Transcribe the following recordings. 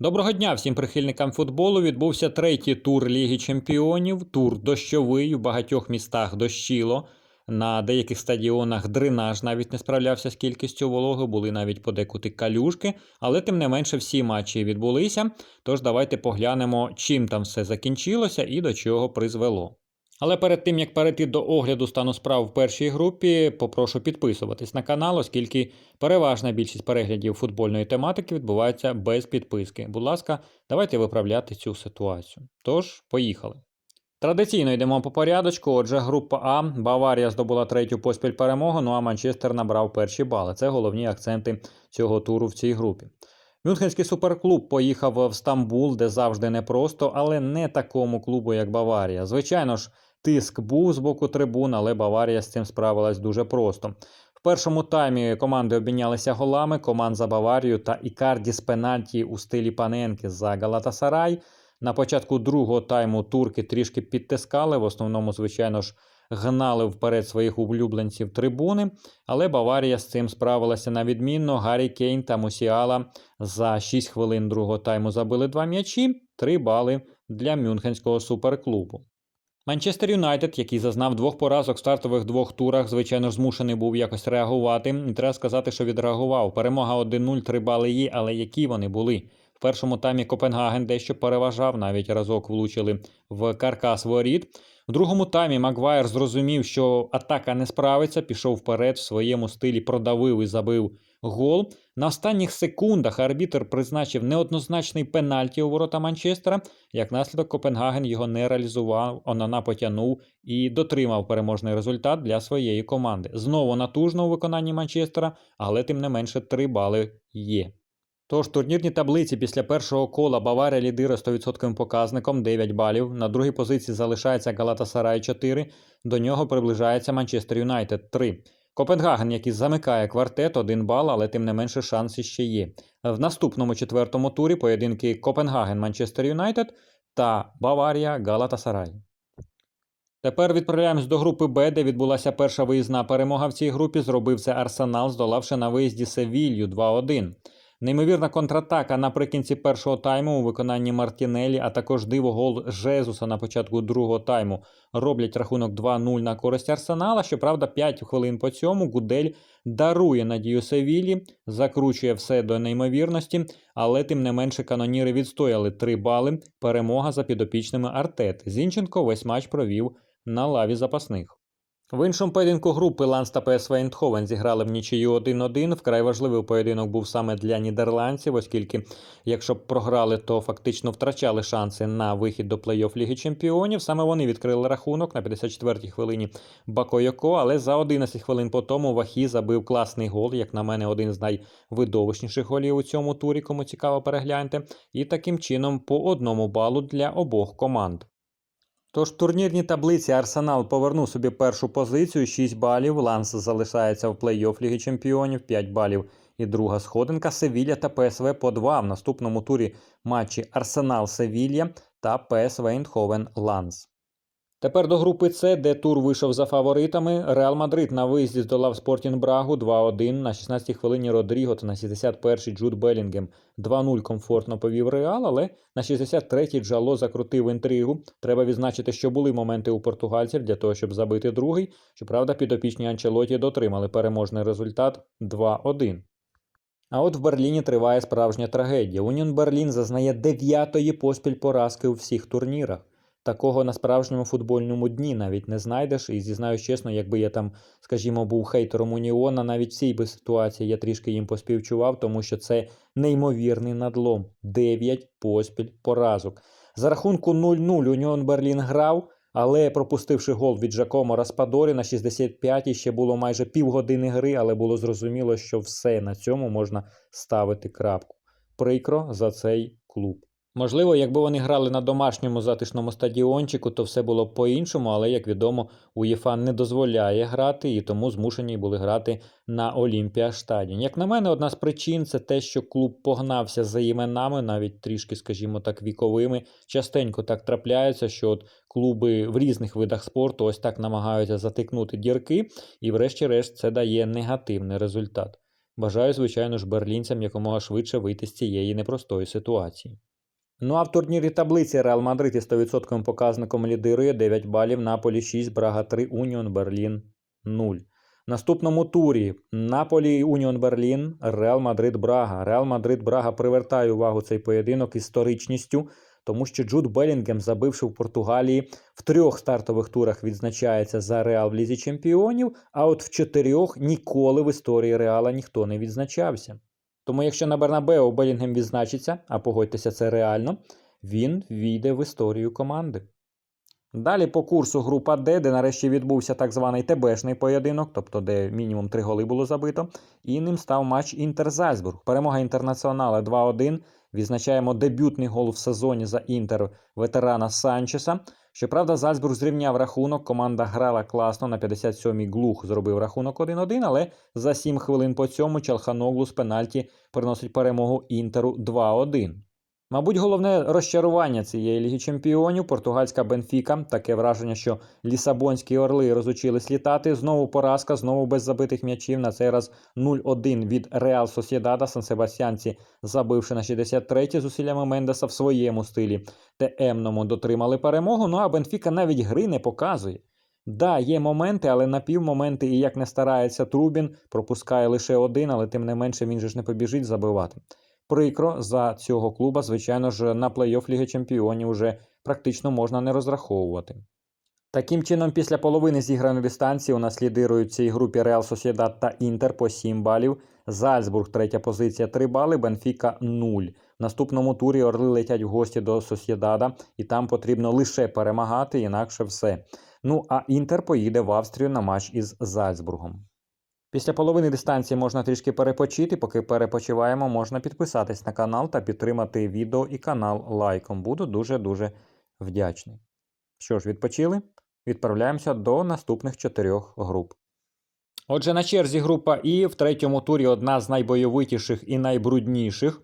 Доброго дня всім прихильникам футболу. Відбувся третій тур Ліги Чемпіонів. Тур дощовий. В багатьох містах дощило. На деяких стадіонах дренаж навіть не справлявся з кількістю вологи, були навіть подекути калюшки, але тим не менше всі матчі відбулися. Тож давайте поглянемо, чим там все закінчилося і до чого призвело. Але перед тим як перейти до огляду стану справ в першій групі, попрошу підписуватись на канал, оскільки переважна більшість переглядів футбольної тематики відбувається без підписки. Будь ласка, давайте виправляти цю ситуацію. Тож, поїхали. Традиційно йдемо по порядочку. Отже, група А. Баварія здобула третю поспіль перемогу, ну а Манчестер набрав перші бали. Це головні акценти цього туру в цій групі. Мюнхенський суперклуб поїхав в Стамбул, де завжди непросто, але не такому клубу, як Баварія. Звичайно ж, тиск був з боку трибун, але Баварія з цим справилась дуже просто. В першому таймі команди обмінялися голами, команд за Баварію та Ікарді з пенальті у стилі Паненки за Галатасарай. На початку другого тайму турки трішки підтискали, в основному, звичайно ж, гнали вперед своїх улюбленців трибуни, але Баварія з цим справилася на відмінно. Гаррі Кейн та Мусіала за 6 хвилин другого тайму забили два м'ячі, 3 бали для Мюнхенського суперклубу. Манчестер Юнайтед, який зазнав двох поразок в стартових двох турах, звичайно ж, змушений був якось реагувати. І треба сказати, що відреагував. Перемога 1-0, 3 бали є, але які вони були? Першому таймі Копенгаген дещо переважав, навіть разок влучили в каркас воріт. В другому таймі Магуайр зрозумів, що атака не справиться, пішов вперед в своєму стилі, продавив і забив гол. На останніх секундах арбітр призначив неоднозначний пенальті у ворота Манчестера. Як наслідок, Копенгаген його не реалізував, Онана потягнув і дотримав переможний результат для своєї команди. Знову натужно у виконанні Манчестера, але тим не менше 3 бали є. Тож турнірні таблиці після першого кола Баварія лідирує 100% показником 9 балів. На другій позиції залишається Галатасарай 4, до нього приближається Манчестер Юнайтед 3. Копенгаген, який замикає квартет, 1 бал, але тим не менше шанси ще є. В наступному четвертому турі поєдинки Копенгаген Манчестер Юнайтед та Баварія Галатасарай. Тепер відправляємось до групи Б, де відбулася перша виїзна перемога в цій групі. Зробив це Арсенал, здолавши на виїзді Севілью 2-1. Неймовірна контратака наприкінці першого тайму у виконанні Мартінелі, а також диво гол Жезуса на початку другого тайму роблять рахунок 2-0 на користь Арсенала. Щоправда, 5 хвилин по цьому Гудель дарує надію Севілі, закручує все до неймовірності, але тим не менше каноніри відстояли 3 бали. Перемога за підопічними Артети. Зінченко весь матч провів на лаві запасних. В іншому поєдинку групи Ланс та ПСВ Ейндховен зіграли в нічию 1-1. Вкрай важливий поєдинок був саме для нідерландців, оскільки, якщо б програли, то фактично втрачали шанси на вихід до плей-офф Ліги Чемпіонів. Саме вони відкрили рахунок на 54-й хвилині Бакойоко, але за 11 хвилин по тому Вахі забив класний гол, як на мене, один з найвидовищніших голів у цьому турі, кому цікаво перегляньте. І таким чином по одному балу для обох команд. Тож в турнірній таблиці Арсенал повернув собі першу позицію 6 балів. Ланс залишається в плей-офф Ліги Чемпіонів 5 балів і друга сходинка. Севілля та ПСВ по 2 в наступному турі матчі Арсенал Севілля та ПСВ Ейндховен Ланс. Тепер до групи С, де тур вийшов за фаворитами. Реал Мадрид на виїзді здолав Спортінг Брагу 2-1 на 16-й хвилині Родріго та на 61-й Джуд Белінгем 2-0 комфортно повів Реал, але на 63-й Джало закрутив інтригу. Треба відзначити, що були моменти у португальців для того, щоб забити другий. Щоправда, підопічні Анчелоті дотримали переможний результат 2-1. А от в Берліні триває справжня трагедія. Уніон Берлін зазнає дев'ятої поспіль поразки у всіх турнірах. Такого на справжньому футбольному дні навіть не знайдеш. І зізнаюсь чесно, якби я там, скажімо, був хейтером Уніона, навіть в цій би ситуації я трішки їм поспівчував, тому що це неймовірний надлом. Дев'ять поспіль поразок. За рахунку 0-0 Уніон Берлін грав, але пропустивши гол від Жакомо Распадорі на 65-й, ще було майже півгодини гри, але було зрозуміло, що все на цьому можна ставити крапку. Прикро за цей клуб. Можливо, якби вони грали на домашньому затишному стадіончику, то все було б по-іншому, але, як відомо, УЄФА не дозволяє грати і тому змушені були грати на Олімпіа Штадіон. Як на мене, одна з причин це те, що клуб погнався за іменами, навіть трішки, скажімо так, віковими. Частенько так трапляється, що от клуби в різних видах спорту ось так намагаються затикнути дірки, і, врешті-решт, це дає негативний результат. Бажаю, звичайно ж, берлінцям якомога швидше вийти з цієї непростої ситуації. Ну а в турнірі таблиці Реал Мадрид із 100% показником лідирує 9 балів, Наполі 6, Брага 3, Уніон Берлін 0. Наступному турі Наполі Уніон Берлін, Реал Мадрид Брага. Реал Мадрид Брага привертає увагу цей поєдинок історичністю, тому що Джуд Белінгем, забивши в Португалії, в трьох стартових турах відзначається за Реал в Лізі Чемпіонів, а от в чотирьох ніколи в історії Реала ніхто не відзначався. Тому якщо на Бернабео Белінгем відзначиться, а погодьтеся, це реально, він війде в історію команди. Далі по курсу група Д, де нарешті відбувся так званий ТБшний поєдинок, тобто де мінімум три голи було забито, і ним став матч Інтер-Зальцбург. Перемога інтернаціонала 2-1. Відзначаємо дебютний гол в сезоні за Інтер ветерана Санчеса. Щоправда, Зальцбург зрівняв рахунок. Команда грала класно на 57-й глух зробив рахунок 1-1, але за 7 хвилин по цьому Чалханоглу з пенальті приносить перемогу Інтеру 2-1. Мабуть, головне розчарування цієї Ліги Чемпіонів португальська Бенфіка. Таке враження, що лісабонські орли розучились літати. Знову поразка, знову без забитих м'ячів. На цей раз 0-1 від Реал Сосєдада. Сан-Себастьянці, забивши на 63-ті зусиллями Мендеса в своєму стилі. ТМному дотримали перемогу. Ну а Бенфіка навіть гри не показує. Да, є моменти, але напівмоменти, і як не старається Трубін, пропускає лише один, але тим не менше він же ж не побіжить забивати. Прикро за цього клуба, звичайно ж, на плей-офф Ліги Чемпіонів вже практично можна не розраховувати. Таким чином, після половини зіграної дистанції у нас лідирують цій групі Реал Сосєдад та Інтер по 7 балів. Зальцбург, третя позиція 3 бали, Бенфіка 0. В наступному турі Орли летять в гості до Сосєдада, і там потрібно лише перемагати, інакше все. Ну а Інтер поїде в Австрію на матч із Зальцбургом. Після половини дистанції можна трішки перепочити. Поки перепочиваємо, можна підписатись на канал та підтримати відео і канал лайком. Буду дуже-дуже вдячний. Що ж, відпочили? Відправляємося до наступних чотирьох груп. Отже, на черзі група І в третьому турі одна з найбойовитіших і найбрудніших.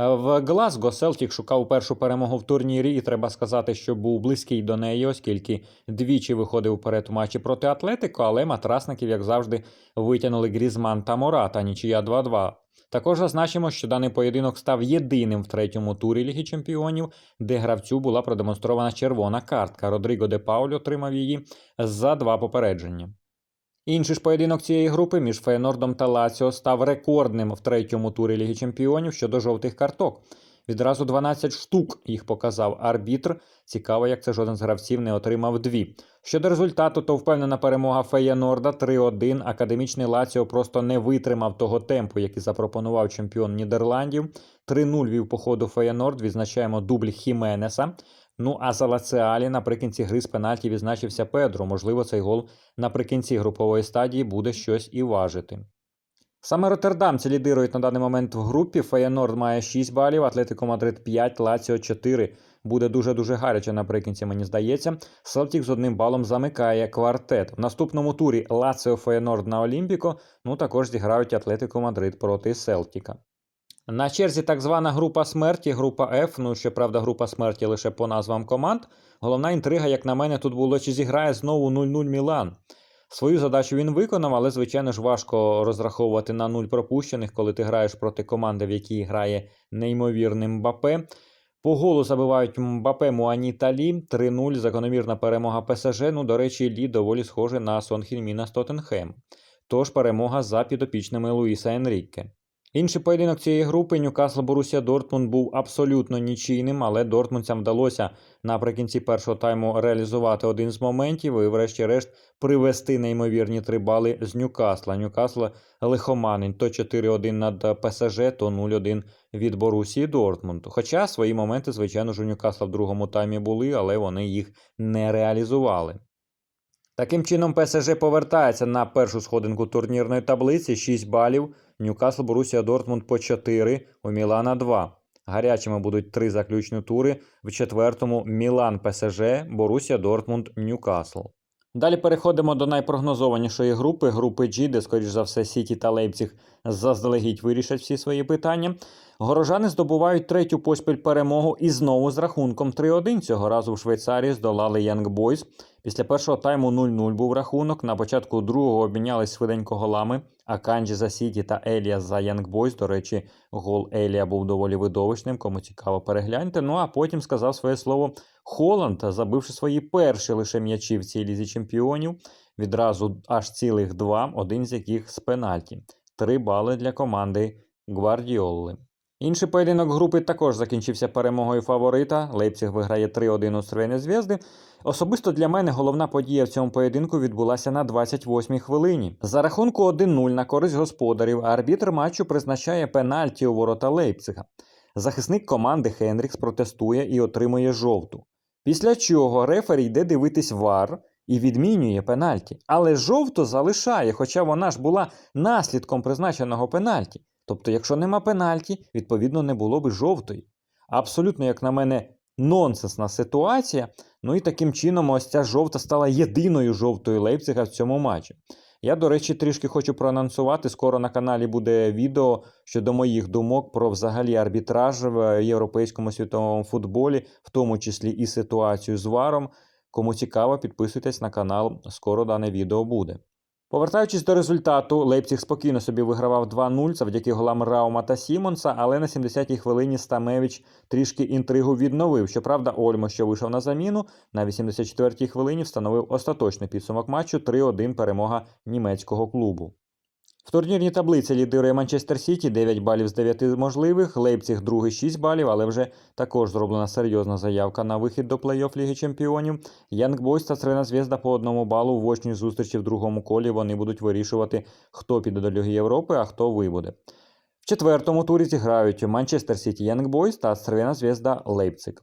Е, В Глазго Селтік шукав першу перемогу в турнірі, і треба сказати, що був близький до неї, оскільки двічі виходив вперед у матчі проти Атлетико, але матрасників, як завжди, витягнули Грізман та Мората, нічия 2-2. Також зазначимо, що даний поєдинок став єдиним в третьому турі Ліги Чемпіонів, де гравцю була продемонстрована червона картка. Родріго де Пауль отримав її за два попередження. Інший ж поєдинок цієї групи між Фейнордом та Лаціо став рекордним в третьому турі Ліги Чемпіонів щодо жовтих карток. Відразу 12 штук їх показав арбітр. Цікаво, як це жоден з гравців не отримав дві. Щодо результату, то впевнена перемога Феєнорда 3-1. Академічний Лаціо просто не витримав того темпу, який запропонував чемпіон Нідерландів. 3-0 вів по ходу Феєнорд. Відзначаємо дубль Хіменеса. Ну а за Лаціалі наприкінці гри з пенальті відзначився Педро. Можливо, цей гол наприкінці групової стадії буде щось і важити. Саме роттердамці лідирують на даний момент в групі. Феєнорд має 6 балів, Атлетико Мадрид 5, Лаціо 4. Буде дуже-дуже гаряче наприкінці, мені здається. Селтік з одним балом замикає квартет. В наступному турі Лаціо Феєнорд на Олімпіко. Ну також зіграють Атлетико Мадрид проти Селтіка. На черзі так звана група смерті, група F. Ну, щоправда, група смерті лише по назвам команд. Головна інтрига, як на мене, тут було, чи зіграє знову 0-0 Мілан. Свою задачу він виконав, але, звичайно ж, важко розраховувати на нуль пропущених, коли ти граєш проти команди, в якій грає неймовірний Мбапе. По голу забивають Мбапе Муані та Лі. 3-0. Закономірна перемога ПСЖ. Ну, до речі, Лі доволі схоже на Сон Хільміна з Тоттенхем. Тож перемога за підопічними Луїса Енрікке. Інший поєдинок цієї групи Ньюкасл Борусія Дортмунд був абсолютно нічийним, але дортмундцям вдалося наприкінці першого тайму реалізувати один з моментів і, врешті-решт, привести неймовірні три бали з Ньюкасла. Ньюкасл лихоманень то 4-1 над ПСЖ, то 0-1 від Борусії Дортмунд. Хоча свої моменти, звичайно ж, у Ньюкасла в другому таймі були, але вони їх не реалізували. Таким чином, ПСЖ повертається на першу сходинку турнірної таблиці 6 балів. Ньюкасл, Борусія, Дортмунд по 4, у Мілана 2. Гарячими будуть три заключні тури. В четвертому Мілан, ПСЖ, Борусія, Дортмунд, Ньюкасл. Далі переходимо до найпрогнозованішої групи, групи G, де, скоріш за все, Сіті та Лейпціг заздалегідь вирішать всі свої питання. Горожани здобувають третю поспіль перемогу і знову з рахунком 3-1. Цього разу в Швейцарії здолали Young Boys. Після першого тайму 0-0 був рахунок. На початку другого обмінялись швиденько голами. Аканджі за Сіті та Елія за Young Boys. До речі, гол Елія був доволі видовищним. Кому цікаво, перегляньте. Ну а потім сказав своє слово Холланд, забивши свої перші лише м'ячі в цій лізі чемпіонів. Відразу аж цілих два, один з яких з пенальті. Три бали для команди Гвардіолли. Інший поєдинок групи також закінчився перемогою фаворита. Лейпціг виграє 3-1 у Стрвені Зв'язди. Особисто для мене головна подія в цьому поєдинку відбулася на 28-й хвилині. За рахунку 1-0 на користь господарів арбітр матчу призначає пенальті у ворота Лейпцига. Захисник команди Хенрікс протестує і отримує жовту. Після чого рефері йде дивитись вар і відмінює пенальті. Але жовту залишає, хоча вона ж була наслідком призначеного пенальті. Тобто, якщо нема пенальті, відповідно не було б жовтої. Абсолютно, як на мене, нонсенсна ситуація. Ну і таким чином, ось ця жовта стала єдиною жовтою Лейпцига в цьому матчі. Я, до речі, трішки хочу проанонсувати. Скоро на каналі буде відео щодо моїх думок про взагалі арбітраж в європейському світовому футболі, в тому числі і ситуацію з варом. Кому цікаво, підписуйтесь на канал, скоро дане відео буде. Повертаючись до результату, Лейпціг спокійно собі вигравав 2-0 завдяки голам Раума та Сімонса, але на 70-й хвилині Стамевич трішки інтригу відновив. Щоправда, Ольмо, що вийшов на заміну, на 84-й хвилині встановив остаточний підсумок матчу 3-1 перемога німецького клубу. В турнірній таблиці лідирує Манчестер Сіті 9 балів з 9 можливих, Лейпціг другий 6 балів, але вже також зроблена серйозна заявка на вихід до плей-офф Ліги Чемпіонів. Янг Бойс та Црена Зв'язда по одному балу в очній зустрічі в другому колі вони будуть вирішувати, хто піде до Ліги Європи, а хто вибуде. В четвертому турі зіграють Манчестер Сіті Янг Бойс та Црена Зв'язда Лейпциг.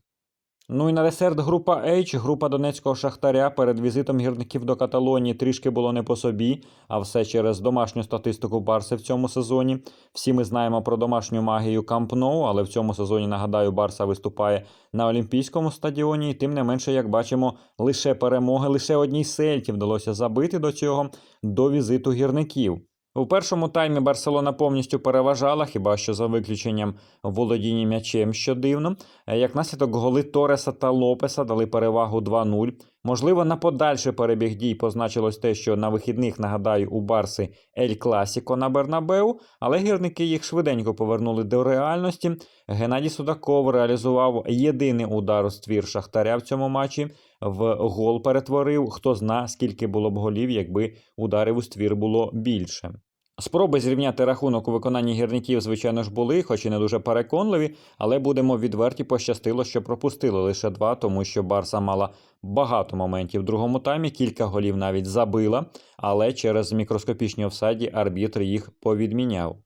Ну і на десерт група H, група Донецького Шахтаря перед візитом гірників до Каталонії трішки було не по собі, а все через домашню статистику Барси в цьому сезоні. Всі ми знаємо про домашню магію Камп Ноу, але в цьому сезоні, нагадаю, Барса виступає на Олімпійському стадіоні. І тим не менше, як бачимо, лише перемоги, лише одній сельті вдалося забити до цього до візиту гірників. У першому таймі Барселона повністю переважала, хіба що за виключенням володіння м'ячем, що дивно. Е, Як наслідок голи Тореса та Лопеса дали перевагу 2-0. Можливо, на подальший перебіг дій позначилось те, що на вихідних, нагадаю, у Барси Ель Класіко на Бернабеу, але гірники їх швиденько повернули до реальності. Геннадій Судаков реалізував єдиний удар у ствір Шахтаря в цьому матчі. В гол перетворив. Хто зна, скільки було б голів, якби ударів у ствір було більше. Спроби зрівняти рахунок у виконанні гірників, звичайно ж, були, хоч і не дуже переконливі, але будемо відверті, пощастило, що пропустили лише два, тому що Барса мала багато моментів в другому таймі, кілька голів навіть забила, але через мікроскопічні офсайді арбітр їх повідміняв.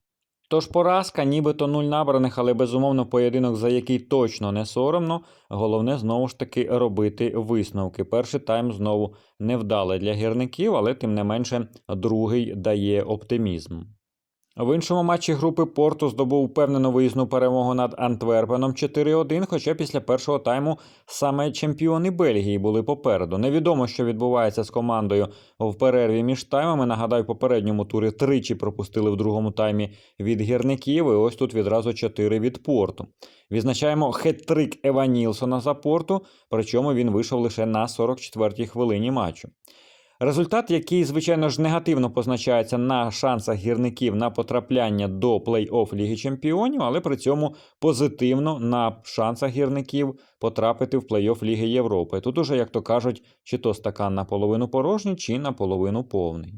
Тож поразка, нібито нуль набраних, але безумовно поєдинок, за який точно не соромно. Головне знову ж таки робити висновки. Перший тайм знову невдалий для гірників, але тим не менше другий дає оптимізм. В іншому матчі групи Порту здобув впевнену виїзну перемогу над Антверпеном 4-1, хоча після першого тайму саме чемпіони Бельгії були попереду. Невідомо, що відбувається з командою в перерві між таймами. Нагадаю, попередньому турі тричі пропустили в другому таймі від гірників, і ось тут відразу 4 від Порту. Відзначаємо хет-трик Ева Нілсона за Порту, причому він вийшов лише на 44-й хвилині матчу. Результат, який, звичайно ж, негативно позначається на шансах гірників на потрапляння до плей-офф Ліги Чемпіонів, але при цьому позитивно на шансах гірників потрапити в плей-офф Ліги Європи. Тут уже, як то кажуть, чи то стакан наполовину порожній, чи наполовину повний.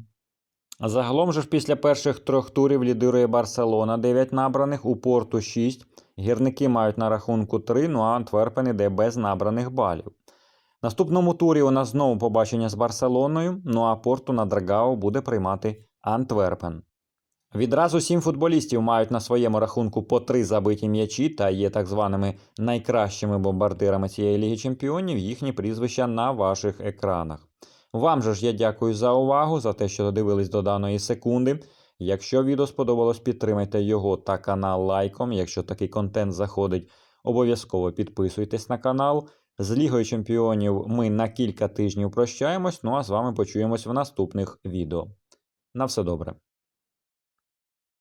Загалом же ж після перших трьох турів лідирує Барселона 9 набраних, у Порту 6. Гірники мають на рахунку 3, ну а Антверпен іде без набраних балів. Наступному турі у нас знову побачення з Барселоною, ну а Порту на Драгау буде приймати Антверпен. Відразу сім футболістів мають на своєму рахунку по три забиті м'ячі та є так званими найкращими бомбардирами цієї Ліги Чемпіонів, їхні прізвища на ваших екранах. Вам же ж я дякую за увагу, за те, що додивились до даної секунди. Якщо відео сподобалось, підтримайте його та канал лайком. Якщо такий контент заходить, обов'язково підписуйтесь на канал. З Лігою Чемпіонів ми на кілька тижнів прощаємось. Ну а з вами почуємось в наступних відео. На все добре.